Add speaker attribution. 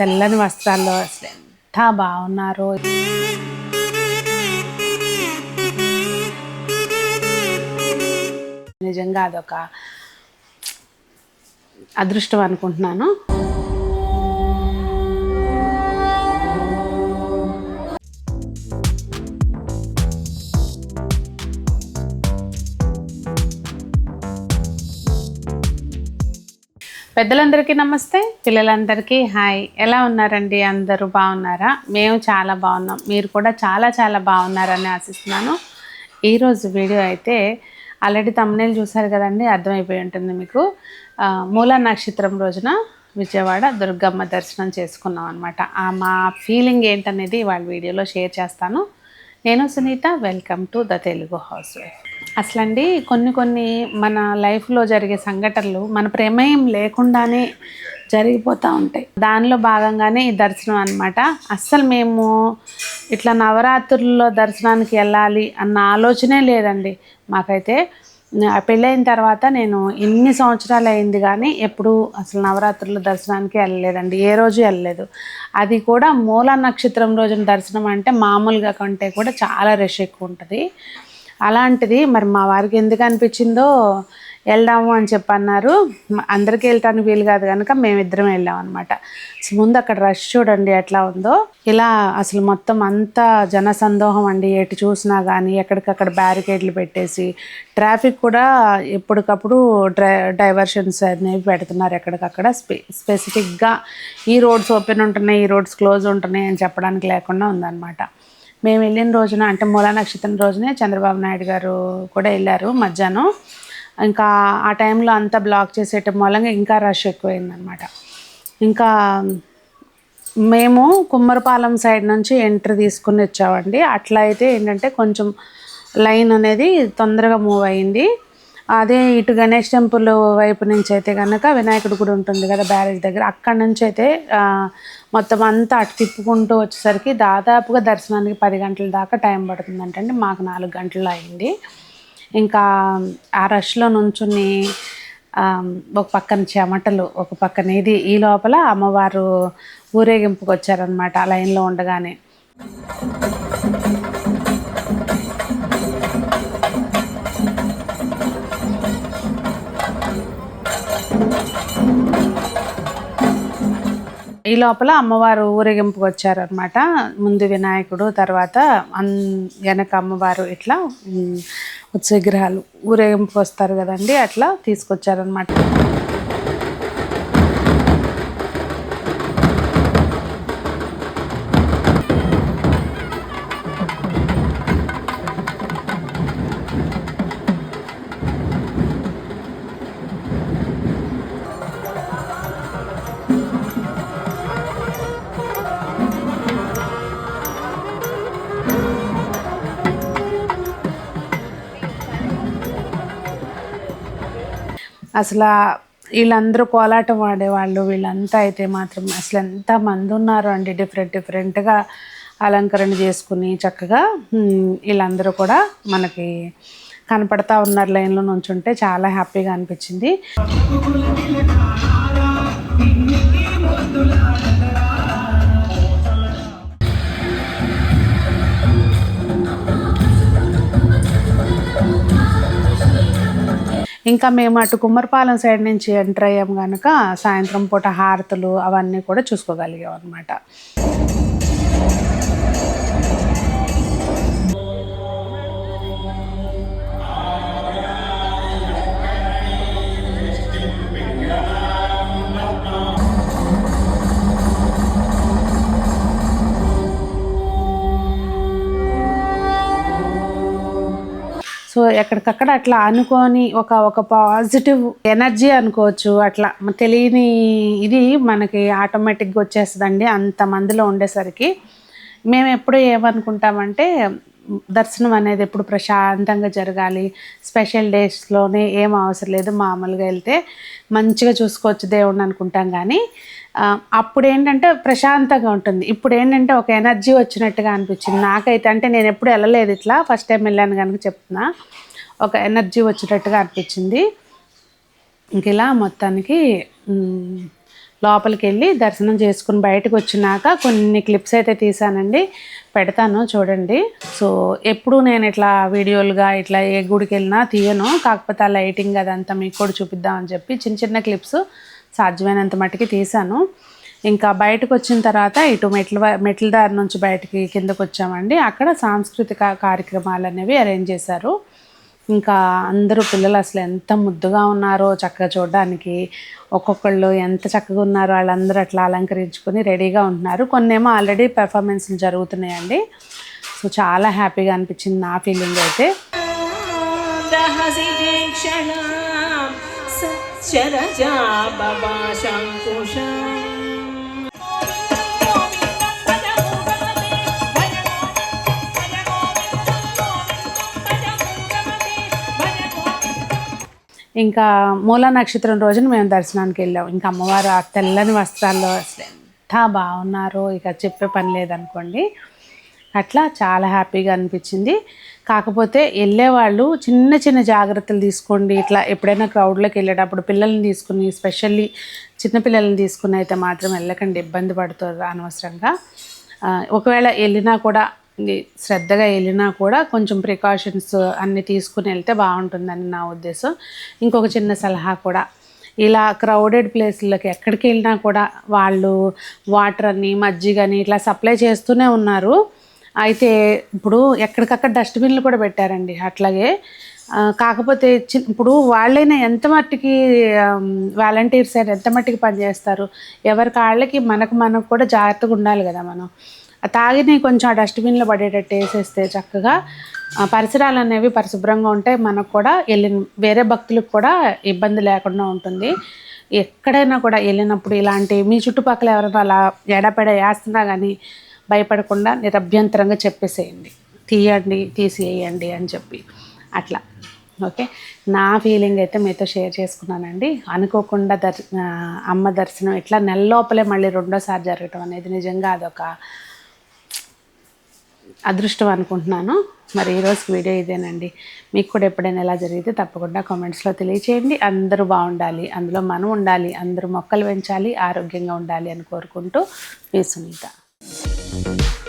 Speaker 1: తెల్లని వస్త్రాల్లో అసలు ఎంత బాగున్నారో. నిజంగా అదొక అదృష్టం అనుకుంటున్నాను. పెద్దలందరికీ నమస్తే పిల్లలందరికీ హాయ్. ఎలా ఉన్నారండి? అందరూ బాగున్నారా? మేము చాలా బాగున్నాం. మీరు కూడా చాలా చాలా బాగున్నారని ఆశిస్తున్నాను. ఈరోజు వీడియో అయితే ఆల్రెడీ తమ్నేలు చూసారు కదండి అర్థమైపోయి ఉంటుంది మీకు. మూలా నక్షత్రం రోజున విజయవాడ దుర్గమ్మ దర్శనం చేసుకున్నాం అనమాట ఆ మా ఫీలింగ్ ఏంటనేది వాళ్ళ వీడియోలో షేర్ చేస్తాను. నేను Sunitha welcome to the Telugu housewife అసలండి కొన్ని కొన్ని మన లైఫ్లో జరిగే సంఘటనలు మన ప్రమేయం లేకుండానే జరిగిపోతూ ఉంటాయి. దానిలో భాగంగానే ఈ దర్శనం అనమాట అస్సలు మేము ఇట్లా నవరాత్రుల్లో దర్శనానికి వెళ్ళాలి అన్న ఆలోచనే లేదండి. మాకైతే పెళ్ళైన తర్వాత నేను ఎన్ని సంవత్సరాలు అయింది కానీ ఎప్పుడు అసలు నవరాత్రుల దర్శనానికి వెళ్ళలేదండి. ఏ రోజు వెళ్ళలేదు. అది కూడా మూల నక్షత్రం రోజున దర్శనం అంటే మామూలుగా కంటే కూడా చాలా రష్ ఎక్కువ ఉంటుంది. అలాంటిది మరి మా వారికి ఎందుకు అనిపించిందో వెళ్దాము అని చెప్పి అన్నారు అందరికీ వెళ్ళటానికి వీలు కాదు కనుక మేమిద్దరం వెళ్ళాం అనమాట ముందు అక్కడ రష్ చూడండి ఎట్లా ఉందో. ఇలా అసలు మొత్తం అంతా జనసందోహం అండి. ఎటు చూసినా కానీ ఎక్కడికక్కడ బ్యారికేడ్లు పెట్టేసి ట్రాఫిక్ కూడా ఎప్పటికప్పుడు డ్రై డైవర్షన్స్ అనేవి పెడుతున్నారు ఎక్కడికక్కడ. స్పె స్పెసిఫిక్గా ఈ రోడ్స్ ఓపెన్ ఉంటున్నాయి ఈ రోడ్స్ క్లోజ్ ఉంటున్నాయి అని చెప్పడానికి లేకుండా ఉందన్నమాట. మేము వెళ్ళిన రోజున అంటే మూలా నక్షత్రం రోజునే చంద్రబాబు నాయుడు గారు కూడా వెళ్ళారు మధ్యాహ్నం. ఇంకా ఆ టైంలో అంతా బ్లాక్ చేసేయటం మూలంగా ఇంకా రష్ ఎక్కువైందనమాట ఇంకా మేము కుమ్మరపాలెం సైడ్ నుంచి ఎంట్రీ తీసుకుని వచ్చామండి. అట్లా అయితే ఏంటంటే కొంచెం లైన్ అనేది తొందరగా మూవ్ అయింది. అదే ఇటు గణేష్ టెంపుల్ వైపు నుంచి అయితే కనుక వినాయకుడు గుడి ఉంటుంది కదా బ్యారేజ్ దగ్గర అక్కడ నుంచి అయితే మొత్తం అంతా అటు తిప్పుకుంటూ వచ్చేసరికి దాదాపుగా దర్శనానికి పది గంటల దాకా టైం పడుతుందంటండి. మాకు నాలుగు గంటలు అయింది. ఇంకా ఆ రష్లో నుంచుని ఒక పక్కన చెమటలు ఒక పక్కన ఇది ఈ లోపల అమ్మవారు ఊరేగింపుకి వచ్చారనమాట ఆ లైన్లో ఉండగానే. ఈ లోపల అమ్మవారు ఊరేగింపుకి వచ్చారనమాట ముందు వినాయకుడు తర్వాత అన్ వెనక అమ్మవారు ఇట్లా వచ్చే గ్రహాలు ఊరేగింపు వస్తారు కదండి అట్లా తీసుకొచ్చారనమాట అసలు వీళ్ళందరూ కోలాటం ఆడేవాళ్ళు వీళ్ళంతా అయితే మాత్రం అసలు ఎంత మంది ఉన్నారు అండి. డిఫరెంట్ డిఫరెంట్గా అలంకరణ చేసుకుని చక్కగా వీళ్ళందరూ కూడా మనకి కనపడతా ఉన్నారు లైన్లో నుంచుంటే చాలా హ్యాపీగా అనిపించింది. ఇంకా మేము అటు కుమ్మరపాలెం సైడ్ నుంచి ఎంటర్ అయ్యాం కనుక సాయంత్రం పూట హారతులు అవన్నీ కూడా చూసుకోగలిగాం అనమాట సో ఎక్కడికక్కడ అట్లా అనుకొని ఒక ఒక పాజిటివ్ ఎనర్జీ అనుకోవచ్చు. అట్లా తెలియని ఇది మనకి ఆటోమేటిక్గా వచ్చేస్తుందండి అంత మందిలో ఉండేసరికి. మేము ఎప్పుడు ఏమనుకుంటామంటే దర్శనం అనేది ఎప్పుడు ప్రశాంతంగా జరగాలి. స్పెషల్ డేస్లోనే ఏం అవసరం లేదు. మామూలుగా వెళ్తే మంచిగా చూసుకోవచ్చు దేవుడిని అనుకుంటాం కానీ అప్పుడు ఏంటంటే ప్రశాంతంగా ఉంటుంది. ఇప్పుడు ఏంటంటే ఒక ఎనర్జీ వచ్చినట్టుగా అనిపించింది. నాకైతే అంటే నేను ఎప్పుడు వెళ్ళలేదు ఇట్లా. ఫస్ట్ టైం వెళ్ళాను కనుక చెప్తున్నా. ఒక ఎనర్జీ వచ్చినట్టుగా అనిపించింది. ఇంక ఇలా మొత్తానికి లోపలికి వెళ్ళి దర్శనం చేసుకుని బయటకు వచ్చినాక కొన్ని క్లిప్స్ అయితే తీసానండి. పెడతాను చూడండి. సో ఎప్పుడు నేను ఇట్లా వీడియోలుగా ఇట్లా ఏ గుడికి వెళ్ళినా తీయను. కాకపోతే ఆ లైటింగ్ అదంతా మీకు కూడా చూపిద్దామని చెప్పి చిన్న చిన్న క్లిప్స్ సాధ్యమైనంత మట్టుకి తీసాను. ఇంకా బయటకు వచ్చిన తర్వాత ఇటు మెట్ల మెట్ల దారి నుంచి బయటికి కిందకు వచ్చామండి అక్కడ సాంస్కృతిక కార్యక్రమాలు అనేవి అరేంజ్ చేశారు. ఇంకా అందరూ పిల్లలు అసలు ఎంత ముద్దుగా ఉన్నారో చక్కగా చూడడానికి. ఒక్కొక్కళ్ళు ఎంత చక్కగా ఉన్నారో వాళ్ళందరూ అట్లా అలంకరించుకొని రెడీగా ఉంటున్నారు. కొన్నేమో ఆల్రెడీ పెర్ఫార్మెన్స్లు జరుగుతున్నాయండి. సో చాలా హ్యాపీగా అనిపించింది నా ఫీలింగ్ అయితే.
Speaker 2: दहसि तीक्षणां सच्चरजा बभाषाङ्कुशम्
Speaker 1: ఇంకా మూలా నక్షత్రం రోజున మేము దర్శనానికి వెళ్ళాం ఇంకా అమ్మవారు ఆ తెల్లని వస్త్రాల్లో అసలు ఎంత బాగున్నారో ఇక చెప్పే పని లేదనుకోండి అట్లా చాలా హ్యాపీగా అనిపించింది. కాకపోతే వెళ్ళేవాళ్ళు చిన్న చిన్న జాగ్రత్తలు తీసుకోండి. ఇట్లా ఎప్పుడైనా క్రౌడ్లోకి వెళ్ళేటప్పుడు పిల్లల్ని తీసుకుని స్పెషల్లీ చిన్నపిల్లల్ని తీసుకుని అయితే మాత్రం వెళ్ళకండి. ఇబ్బంది పడుతుంది అనవసరంగా. ఒకవేళ వెళ్ళినా కూడా శ్రద్ధగా వెళ్ళినా కూడా కొంచెం ప్రికాషన్స్ అన్నీ తీసుకుని వెళ్తే బాగుంటుందని నా ఉద్దేశం. ఇంకొక చిన్న సలహా కూడా ఇలా క్రౌడెడ్ ప్లేస్లకి ఎక్కడికి వెళ్ళినా కూడా వాళ్ళు వాటర్ అని మజ్జిగని ఇట్లా సప్లై చేస్తూనే ఉన్నారు. అయితే ఇప్పుడు ఎక్కడికక్కడ డస్ట్బిన్లు కూడా పెట్టారండి. అట్లాగే కాకపోతే ఇప్పుడు వాళ్ళైనా ఎంత మట్టుకి వాలంటీర్స్ అయినా ఎంత మట్టుకి పనిచేస్తారు ఎవరికి వాళ్ళకి మనకు మనకు కూడా జాగ్రత్తగా ఉండాలి కదా మనం. తాగిని కొంచెం ఆ డస్ట్బిన్లో పడేటట్టు వేసేస్తే చక్కగా పరిసరాలు అనేవి పరిశుభ్రంగా ఉంటే మనకు కూడా వెళ్ళిన వేరే భక్తులకు కూడా ఇబ్బంది లేకుండా ఉంటుంది. ఎక్కడైనా కూడా వెళ్ళినప్పుడు ఇలాంటి మీ చుట్టుపక్కల ఎవరైనా అలా ఎడపెడ వేస్తున్నా కానీ భయపడకుండా నిరభ్యంతరంగా చెప్పేసేయండి. తీయండి తీసేయండి అని చెప్పి. అట్లా. ఓకే? నా ఫీలింగ్ అయితే మీతో షేర్ చేసుకున్నానండి. అనుకోకుండా దర్ అమ్మ దర్శనం ఇట్లా నెల లోపలే మళ్ళీ రెండోసారి జరగటం అనేది నిజంగా అదొక అదృష్టం అనుకుంటున్నాను. మరి ఈరోజు వీడియో ఇదేనండి. మీకు కూడా ఎప్పుడైనా ఎలా జరిగితే తప్పకుండా కామెంట్స్లో తెలియచేయండి. అందరూ బాగుండాలి. అందులో మనం ఉండాలి. అందరూ మొక్కలు పెంచాలి. ఆరోగ్యంగా ఉండాలి అని కోరుకుంటూ మీ సునీత. Thank you.